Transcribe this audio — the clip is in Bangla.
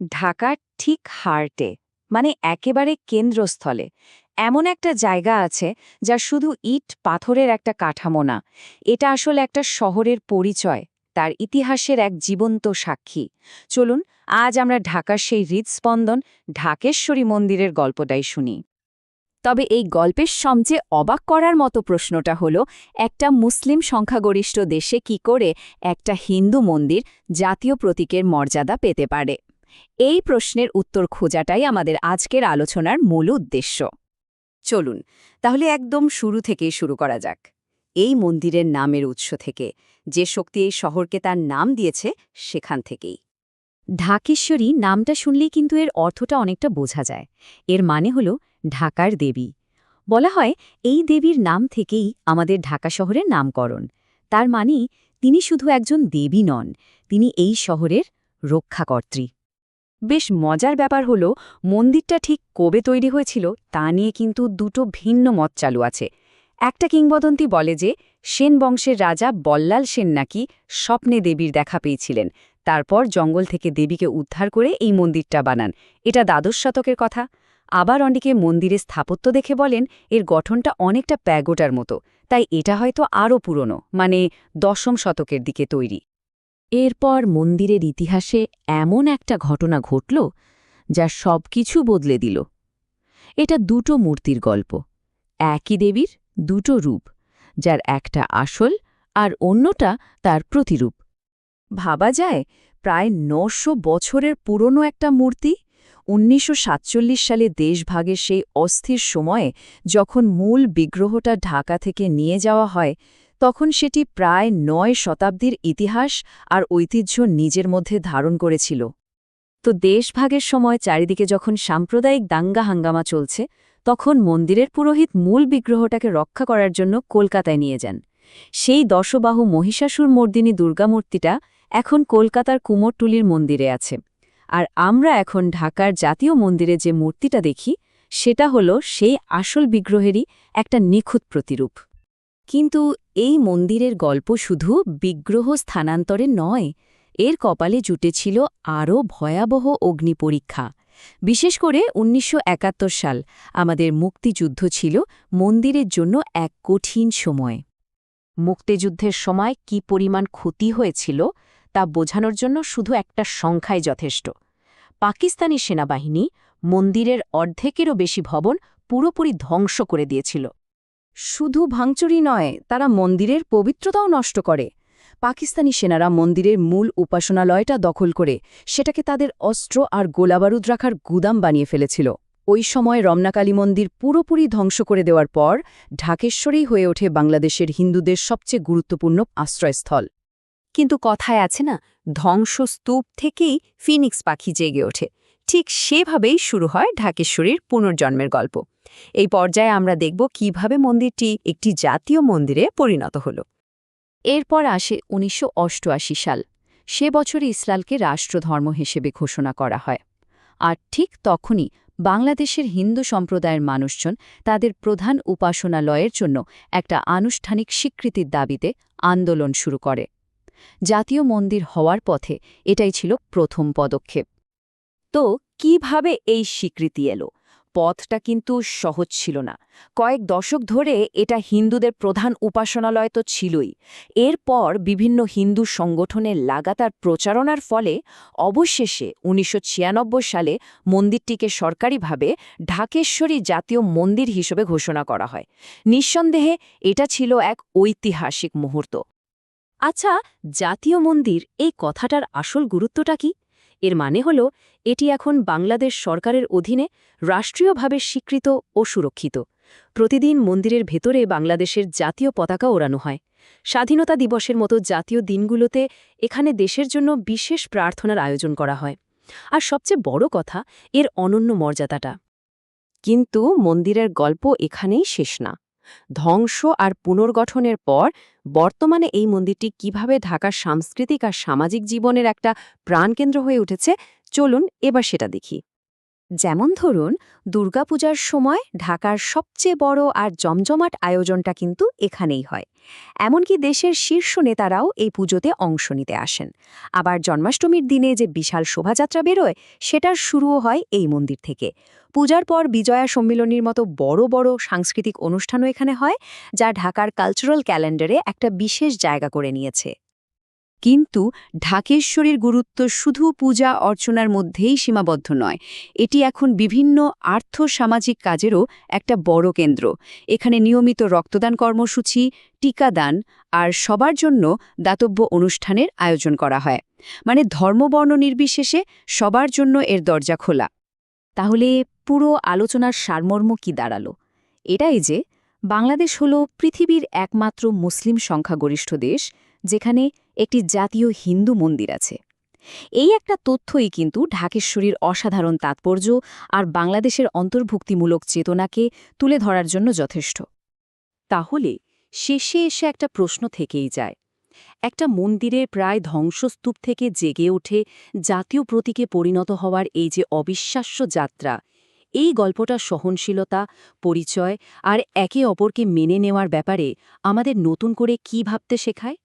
ঢাকার ঠিক হার্টে মানে একেবারে কেন্দ্রস্থলে, এমন একটা জায়গা আছে যা শুধু ইট পাথরের একটা কাঠামো না, এটা আসলে একটা শহরের পরিচয়, তার ইতিহাসের এক জীবন্ত সাক্ষী। চলুন, আজ আমরা ঢাকার সেই হৃদস্পন্দন ঢাকেশ্বরী মন্দিরের গল্পটাই শুনি। তবে এই গল্পের সবচেয়ে অবাক করার মতো প্রশ্নটা হলো, একটা মুসলিম সংখ্যাগরিষ্ঠ দেশে কি করে একটা হিন্দু মন্দির জাতীয় প্রতীকের মর্যাদা পেতে পারে? এই প্রশ্নের উত্তর খোঁজাটাই আমাদের আজকের আলোচনার মূল উদ্দেশ্য। চলুন, তাহলে একদম শুরু থেকেই শুরু করা যাক। এই মন্দিরের নামের উৎস থেকে, যে শক্তি এই শহরকে তার নাম দিয়েছে, সেখান থেকেই। ঢাকেশ্বরী নামটা শুনলেই কিন্তু এর অর্থটা অনেকটা বোঝা যায়। এর মানে হল ঢাকার দেবী। বলা হয়, এই দেবীর নাম থেকেই আমাদের ঢাকা শহরের নামকরণ। তার মানে তিনি শুধু একজন দেবী নন, তিনি এই শহরের রক্ষাকর্ত্রী। বেশ মজার ব্যাপার হল, মন্দিরটা ঠিক কবে তৈরি হয়েছিল তা নিয়ে কিন্তু দুটো ভিন্ন মত চালু আছে। একটা কিংবদন্তি বলে যে, সেন বংশের রাজা বল্লাল সেন নাকি স্বপ্নে দেবীর দেখা পেয়েছিলেন। তারপর জঙ্গল থেকে দেবীকে উদ্ধার করে এই মন্দিরটা বানান। এটা দ্বাদশ শতকের কথা। আবার অনেকে মন্দিরের স্থাপত্য দেখে বলেন, এর গঠনটা অনেকটা প্যাগোটার মতো। তাই এটা হয়তো আরও পুরনো মানে দশম শতকের দিকে তৈরি। এরপর মন্দিরের ইতিহাসে এমন একটা ঘটনা ঘটল যা সব কিছু বদলে দিল। এটা দুটো মূর্তির গল্প, একই দেবীর দুটো রূপ, যার একটা আসল আর অন্যটা তার প্রতিরূপ। ভাবা যায় প্রায় নশো বছরের পুরনো একটা মূর্তি উনিশশো সাতচল্লিশ সালে দেশভাগের সেই অস্থির সময়ে যখন মূল বিগ্রহটা ঢাকা থেকে নিয়ে যাওয়া হয় তখন সেটি প্রায় নয় শতাব্দীর ইতিহাস আর ঐতিহ্য নিজের মধ্যে ধারণ করেছিল। তো দেশভাগের সময় চারিদিকে যখন সাম্প্রদায়িক দাঙ্গা হাঙ্গামা চলছে, তখন মন্দিরের পুরোহিত মূল বিগ্রহটাকে রক্ষা করার জন্য কলকাতায় নিয়ে যান। সেই দশবাহু মহিষাসুর মর্দিনী দুর্গামূর্তিটা এখন কলকাতার কুমোরটুলির মন্দিরে আছে। আর আমরা এখন ঢাকার জাতীয় মন্দিরে যে মূর্তিটা দেখি, সেটা হলো সেই আসল বিগ্রহেরই একটা নিখুঁত প্রতিরূপ। কিন্তু এই মন্দিরের গল্প শুধু বিগ্রহ স্থানান্তরে নয়, এর কপালে জুটেছিল আরও ভয়াবহ অগ্নি পরীক্ষা বিশেষ করে উনিশশো একাত্তর সাল আমাদের মুক্তিযুদ্ধ ছিল মন্দিরের জন্য এক কঠিন সময়। মুক্তিযুদ্ধের সময় কি পরিমাণ ক্ষতি হয়েছিল তা বোঝানোর জন্য শুধু একটা সংখ্যাই যথেষ্ট। পাকিস্তানি সেনাবাহিনী মন্দিরের অর্ধেকেরও বেশি ভবন পুরোপুরি ধ্বংস করে দিয়েছিল। শুধু ভাঙচুরি নয়, তারা মন্দিরের পবিত্রতাও নষ্ট করে। পাকিস্তানি সেনারা মন্দিরের মূল উপাসনালয়টা দখল করে, সেটাকে তাদের অস্ত্র আর গোলাবারুদ রাখার গুদাম বানিয়ে ফেলেছিল। ওই সময় রমনাকালী মন্দির পুরোপুরি ধ্বংস করে দেওয়ার পর ঢাকেশ্বরেই হয়ে ওঠে বাংলাদেশের হিন্দুদের সবচেয়ে গুরুত্বপূর্ণ আশ্রয়স্থল। কিন্তু কথায় আছে না, ধ্বংসস্তূপ থেকেই ফিনিক্স পাখি জেগে ওঠে। ঠিক সেভাবেই শুরু হয় ঢাকেশ্বরীর পুনর্জন্মের গল্প। এই পর্যায়ে আমরা দেখব কীভাবে মন্দিরটি একটি জাতীয় মন্দিরে পরিণত হল। এরপর আসে উনিশশো অষ্টআশি সাল। সে বছরে ইসলামকে রাষ্ট্রধর্ম হিসেবে ঘোষণা করা হয়। আর ঠিক তখনই বাংলাদেশের হিন্দু সম্প্রদায়ের মানুষজন তাদের প্রধান উপাসনালয়ের জন্য একটা আনুষ্ঠানিক স্বীকৃতির দাবিতে আন্দোলন শুরু করে। জাতীয় মন্দির হওয়ার পথে এটাই ছিল প্রথম পদক্ষেপ। তো কীভাবে এই স্বীকৃতি এলো? পথটা কিন্তু সহজ ছিল না। কয়েক দশক ধরে এটা হিন্দুদের প্রধান উপাসনালয় তো ছিলই। এরপর বিভিন্ন হিন্দু সংগঠনের লাগাতার প্রচারণার ফলে অবশেষে উনিশশো ছিয়ানব্বই সালে মন্দিরটিকে সরকারিভাবে ঢাকেশ্বরী জাতীয় মন্দির হিসেবে ঘোষণা করা হয়। নিঃসন্দেহে এটা ছিল এক ঐতিহাসিক মুহূর্ত। আচ্ছা জাতীয় মন্দির এই কথাটার আসল গুরুত্বটা কি? এর মানে হল, এটি এখন বাংলাদেশ সরকারের অধীনে রাষ্ট্রীয়ভাবে স্বীকৃত ও সুরক্ষিত। প্রতিদিন মন্দিরের ভেতরে বাংলাদেশের জাতীয় পতাকা ওড়ানো হয়। স্বাধীনতা দিবসের মতো জাতীয় দিনগুলোতে এখানে দেশের জন্য বিশেষ প্রার্থনার আয়োজন করা হয়। আর সবচেয়ে বড় কথা, এর অনন্য মর্যাদাটা। কিন্তু মন্দিরের গল্প এখানেই শেষ না। ধ্বংস আর পুনর্গঠনের পর বর্তমানে এই মন্দিরটি কীভাবে ঢাকার সাংস্কৃতিক আর সামাজিক জীবনের একটা প্রাণকেন্দ্র হয়ে উঠেছে, চলুন এবার সেটা দেখি। যেমন ধরুন, দুর্গাপূজার সময় ঢাকার সবচেয়ে বড় আর জমজমাট আয়োজনটা কিন্তু এখানেই হয়। এমনকি দেশের শীর্ষ নেতারাও এই পুজোতে অংশ নিতে আসেন। আবার জন্মাষ্টমীর দিনে যে বিশাল শোভাযাত্রা বেরোয়, সেটার শুরুও হয় এই মন্দির থেকে। পূজার পর বিজয়া সম্মিলনীর মতো বড় বড় সাংস্কৃতিক অনুষ্ঠানও এখানে হয়, যা ঢাকার কালচারাল ক্যালেন্ডারে একটা বিশেষ জায়গা করে নিয়েছে। কিন্তু ঢাকেশ্বরীর গুরুত্ব শুধু পূজা অর্চনার মধ্যেই সীমাবদ্ধ নয়। এটি এখন বিভিন্ন আর্থ সামাজিক কাজেরও একটা বড় কেন্দ্র। এখানে নিয়মিত রক্তদান কর্মসূচি, টিকাদান আর সবার জন্য দাতব্য অনুষ্ঠানের আয়োজন করা হয়। মানে ধর্মবর্ণ নির্বিশেষে সবার জন্য এর দরজা খোলা। তাহলে পুরো আলোচনার সারমর্ম কি দাঁড়াল? এটাই যে, বাংলাদেশ হল পৃথিবীর একমাত্র মুসলিম সংখ্যাগরিষ্ঠ দেশ, যেখানে একটি জাতীয় হিন্দু মন্দির আছে। এই একটা তথ্যই কিন্তু ঢাকেশ্বরীর অসাধারণ তাৎপর্য আর বাংলাদেশের অন্তর্ভুক্তিমূলক চেতনাকে তুলে ধরার জন্য যথেষ্ট। তাহলে শেষে এসে একটা প্রশ্ন থেকেই যায়। একটা মন্দিরের প্রায় ধ্বংসস্তূপ থেকে জেগে ওঠে জাতীয় প্রতীকে পরিণত হওয়ার এই যে অবিশ্বাস্য যাত্রা, এই গল্পটা সহনশীলতা, পরিচয় আর একে অপরকে মেনে নেওয়ার ব্যাপারে আমাদের নতুন করে কি ভাবতে শেখায়?